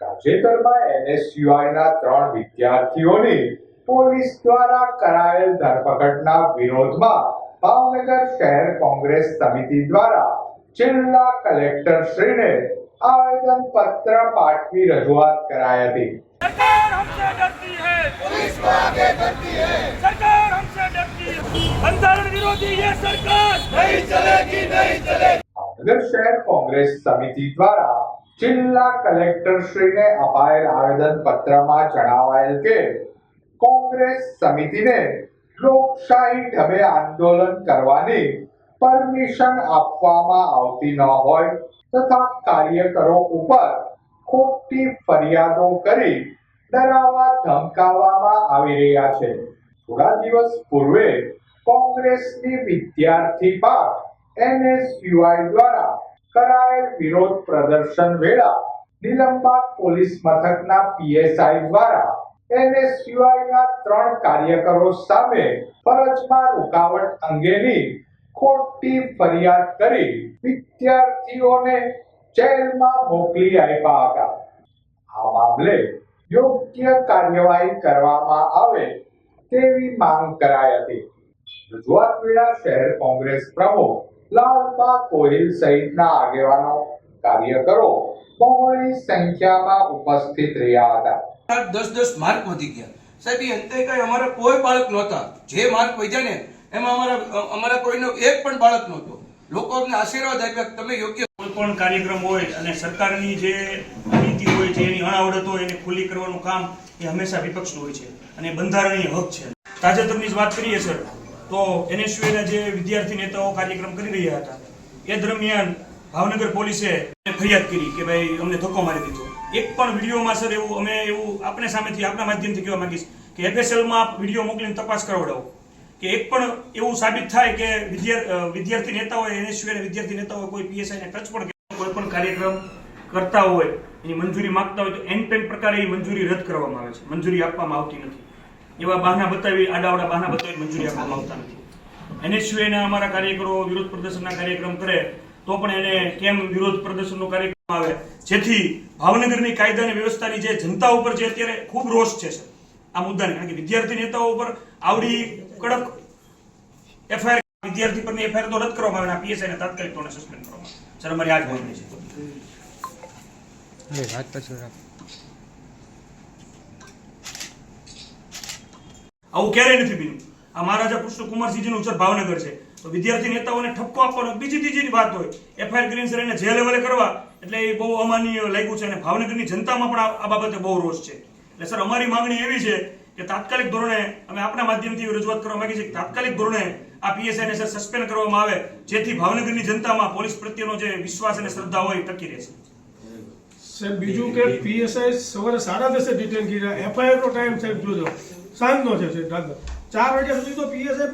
તાજેતરમાં એનએસયુઆઈના ત્રણ વિદ્યાર્થીઓની પોલીસ દ્વારા કરાયેલ ધરપકડના વિરોધમાં ભાવનગર શહેર કોંગ્રેસ સમિતિ દ્વારા જિલ્લા કલેક્ટર શ્રીને આવેદન પત્ર પાઠવી રજૂઆત કરાઈ હતી सरकार हमसे डरती है पुलिस को आगे करती है सरकार हमसे डरती है बंधारण विरोधी ये सरकार नहीं चलेगी नहीं चलेगी ભાવનગર શહેર કોંગ્રેસ સમિતિ દ્વારા જિલ્લા કલેક્ટર શ્રીને અપાયેલ આવેદન પત્રમાં જણાવાયેલ કે કોંગ્રેસ સમિતિને લોકશાહી ઢબે આંદોલન કરવાની પરમિશન આપવામાં આવતી ન હોય તથા કાર્યકરો ઉપર ખોટી ફરિયાદો કરી ડરાવવા ધમકાવવામાં આવી રહ્યા છે. થોડા દિવસ પૂર્વે કોંગ્રેસની વિદ્યાર્થી પાક એનએસયુઆઈ દ્વારા કરાયેલ વિરોધ પ્રદર્શન વેળા નિલંબાગ પોલીસ મથકના પીએસઆઈ દ્વારા એનએસયુઆઈના ત્રણ કાર્યકરો સામે ફરજમાં રૂકાવટ અંગેની ખોટી ફરિયાદ કરી વિદ્યાર્થીઓને જેલમાં મોકલી આપ્યા હતા. આ મામલે યોગ્ય કાર્યવાહી કરવામાં આવે તેવી માંગ કરાઈ હતી. રજૂઆત વેળા શહેર કોંગ્રેસ પ્રમુખ લાલબા કોહિલ સહિતના આગેવાનો કાર્યકરો બહોળી સંખ્યામાં ઉપસ્થિત રહ્યા હતા. દસ દસ માર્ક વધી ગયા. સાહેબ એ અંતે કઈ અમારા કોઈ બાળક નહોતા. જે માર્ક વધ્યા ને એમાં અમારા અમારા કોઈનો એક પણ બાળક નહોતો. લોકો અમને આશીર્વાદ આપ્યા તમે યોગ્ય કોઈ પણ કાર્યક્રમ હોય અને સરકારની જે નીતિ હોય છે એની અણાવડત હોય એને ખુલ્લી કરવાનું કામ એ હંમેશા વિપક્ષનું હોય છે અને બંધારણીય હક છે. તાજેતરની જ વાત કરીએ સર. તો એનએસયુના જે વિદ્યાર્થી નેતાઓ કાર્યક્રમ કરી રહ્યા હતા, એ દરમિયાન ભાવનગર પોલીસે ફરિયાદ કરી કે ભાઈ અમને ધક્કો મારી દીધો. એક પણ વિડીયોમાં સર એવું અમે એવું આપણે સામેથી આપણા માધ્યમથી કહેવા માંગીશ કે એફએસએલમાં વીડિયો મોકલીને તપાસ કરાવડાવો. કે એક પણ એવું સાબિત થાય કે વિદ્યાર્થી નેતાઓએ એનએસયુના વિદ્યાર્થી નેતાઓએ કોઈ પીએસઆઈને ટચ પણ કોઈ પણ કાર્યક્રમ કરતા હોય, એની મંજૂરી માંગતા હોય, તો એન પેન પ્રકારે એ મંજૂરી રદ કરવામાં આવે છે. મંજૂરી આપવામાં આવતી નથી. એવા બહાના બતાવી આડાવડા બહાના બતાવી મંજૂરી આપવામાં આવતા નથી. એનએસયુના અમારા કાર્યકરો વિરોધ પ્રદર્શનના કાર્યક્રમ કરે, તો પણ એને કેમ વિરોધ પ્રદર્શનનો કાર્યક્રમ આવે? જેથી ભાવનગરની કાયદા અને વ્યવસ્થાની જે જનતા ઉપર જે અત્યારે ખૂબ રોષ છે આ મુદ્દાને, કારણ કે વિદ્યાર્થી નેતાઓ ઉપર આવડી કડક એફઆઈઆર વિદ્યાર્થી પરની એફઆઈઆર તો રદ કરવામાં આવે, અને પીએસઆઈ ને તાત્કાલિક ધોરણે સસ્પેન્ડ કરવામાં સર, અમારી આ જ માંગણી છે. આવું ક્યારેય નથી બન્યું. આ મહારાજા કૃષ્ણકુમારસિંહજીનું ઉચ્ચર ભાવનગર છે. તો વિદ્યાર્થી નેતાઓને ઠપકો આપવાનો, બીજી ત્રીજીની વાત હોય, એફઆઈઆર ગ્રીન સર એને જે લેવલે કરવા, એટલે એ બહુ અમાન્ય લાગ્યું છે અને ભાવનગરની જનતામાં પણ આ બાબતે બહુ રોષ છે. એટલે સર, અમારી માંગણી એવી છે કે તાત્કાલિક ધોરણે અમે આપણા માધ્યમથી રજૂઆત કરવા માંગીએ છીએ તાત્કાલિક ધોરણે આ પીએસઆઈને સર સસ્પેન્ડ કરવામાં આવે, જેથી ભાવનગરની જનતામાં પોલીસ પ્રત્યેનો જે વિશ્વાસ અને શ્રદ્ધા હોય ટકી રહેશે. સાહેબ, બીજું કે પીએસઆઈ સવારે સાડા દસે ડિટેન કર્યા. એફઆઈઆર નો ટાઈમ સાહેબ, જોજો. સાંજનો છે સાહેબ દાદા ચાર વાગ્યા સુધી તો પીએસઆઈ